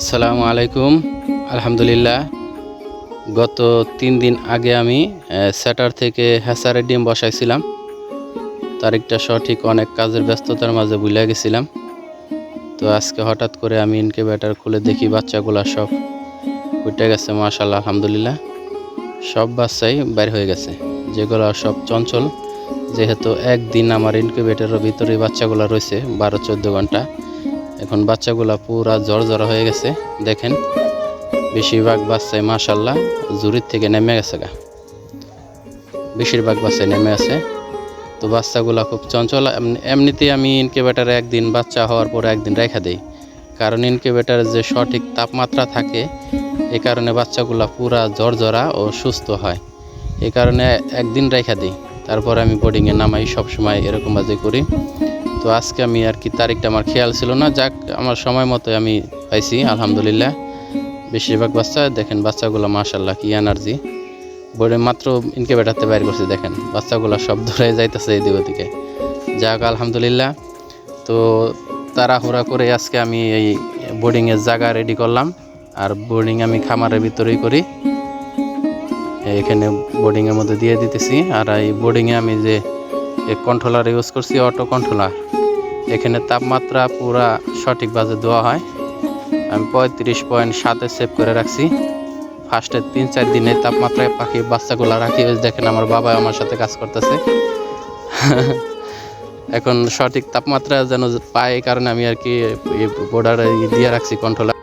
আসসালামু আলাইকুম। আলহামদুলিল্লাহ। গত তিন দিন আগে আমি স্যাটার থেকে হ্যাসারের ডিম বসাইছিলাম। তারিখটা সঠিক অনেক কাজের ব্যস্ততার মাঝে ভুলে গেছিলাম। তো আজকে হঠাৎ করে আমি ইনকিউবেটার খুলে দেখি বাচ্চাগুলো সব উঠে গেছে মাশাল্লাহ আলহামদুলিল্লাহ। সব বাচ্চাই বের হয়ে গেছে। যেগুলো সব চঞ্চল। যেহেতু একদিন আমার ইনকিউবেটারের ভিতরে বাচ্চাগুলো রয়েছে, বারো, চোদ্দ ঘণ্টা। এখন বাচ্চাগুলা পুরা জ্বর হয়ে গেছে, দেখেন। বেশিরভাগ বাচ্চাই মাশাল্লাহ জুরির থেকে নেমে গেছে গা। বেশিরভাগ বাচ্চাই নেমে আছে। তো বাচ্চাগুলা খুব চঞ্চল এমনি- এমনিতেই আমি ইনকিউবেটারে একদিন বাচ্চা হওয়ার পরে একদিন রেখা দেই। কারণ ইনকিউবেটারে যে সঠিক তাপমাত্রা থাকে, এ কারণে বাচ্চাগুলা পুরা জ্বর ও সুস্থ হয়। এই কারণে একদিন রেখা দিই, তারপর আমি বোর্ডিংয়ে নামাই, সবসময় এরকম বাজে করি। তো আজকে আমি আর কি তারিখটা আমার খেয়াল ছিল না। যাক, আমার সময় মতো আমি পাইছি, আলহামদুলিল্লাহ। বেশিরভাগ বাচ্চা, দেখেন বাচ্চাগুলো মাশাল্লাহ কি এনার্জি বোর্ডে মাত্র ইনকিউবেটারতে বাইর করছি, দেখেন। বাচ্চাগুলো সব ধরে যাইতেছে এদিক ওদিকে। যাক, আলহামদুলিল্লাহ। তো তাড়াহুড়া করে আজকে আমি এই বোর্ডিংয়ের জায়গা রেডি করলাম। আর বোর্ডিং আমি খামারের ভিতরেই করি। এখানে বোর্ডিংয়ের মধ্যে দিয়ে দিতেছি। আর এই বোর্ডিংয়ে আমি যে কন্ট্রোলার ইউজ করছি অটো কন্ট্রোলার এখানে তাপমাত্রা পুরা সঠিকভাবে দেওয়া হয়। আমি পঁয়ত্রিশ পয়েন্ট সাতে সেভ করে রাখছি। ফার্স্টে তিন চার দিনে তাপমাত্রায় পাখি বাচ্চাগুলো রাখি। দেখেন আমার বাবা আমার সাথে কাজ করতেছে। এখন সঠিক তাপমাত্রা যেন পায় এই কারণে আমি আর কি বোর্ডারে দিয়ে রাখছি কন্ট্রোলার